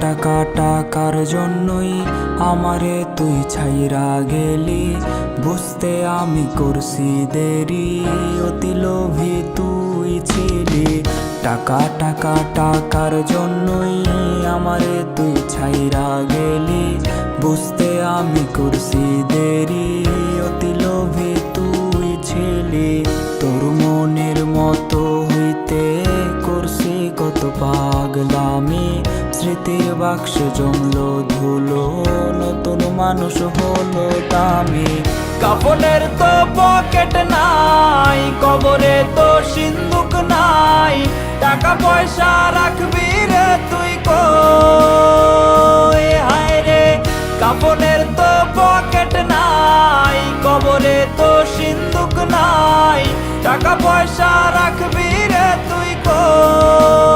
টাকা টাকার জন্যই আমারে তুই ছাইরা গেলি? বুঝতে আমি করছি দেরি, অতি লোভী তুই ছিলি। টাকা টাকা টাকার জন্যই আমারে তুই ছাইরা গেলি। বুঝতে আমি করছি দেরি, অতি লোভী তুই ছিলি। তোর মনের মতো হইতে করছি কত পাগলামি। স্মৃতির বাক্সে জমলো ধুলো, নতুন মানুষ হলো দামি কাপনের তো পকেট নাই, কবরে তো সিন্দুক নাই। টাকা পয়সা রাখবি রে তুই কই? হায় রে কাপনের তো পকেট নাই, কবরে তো সিন্দুক নাই। টাকা পয়সা রাখবি রে তুই কই?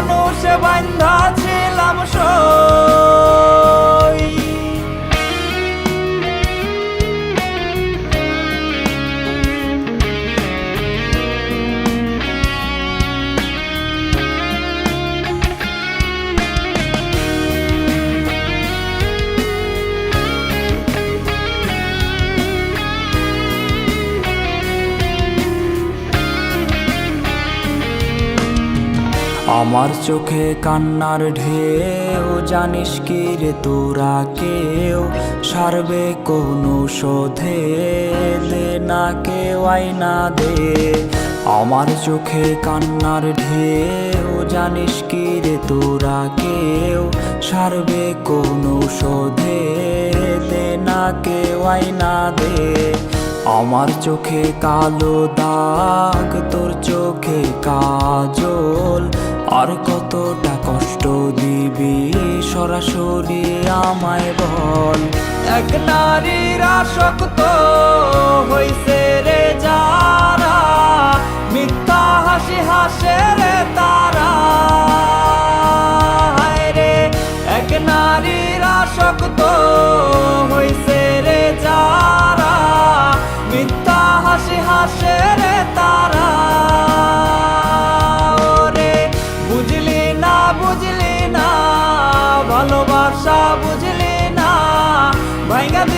মানুষে বান্ধা ছিলাম সই আমার চোখে কান্নার ঢেউ, জানিস কি রে তোরা কেউ? সারবে কোনো শোধে, দে না কেউ আইনা দে। আমার চোখে কান্নার ঢেউ, জানিস কি রে তোরা কেউ? সারবে কোনো শোধে, দে না কেউ আইনা দে। আমার চোখে কালো দাগ, তোর চোখে কাজল আর কতটা কষ্ট দিবি সরাসরি আমায় বল। এক নারীর আসক্ত হইছে রে যারা, মিথ্যা হাসি হাসে রে তারা। রে, এক নারীর আসক্ত হইছে রে যারা, মিথ্যা হাসি হাসে রে তারা। ভালোবাসা বুঝলি না ভাইঙ্গা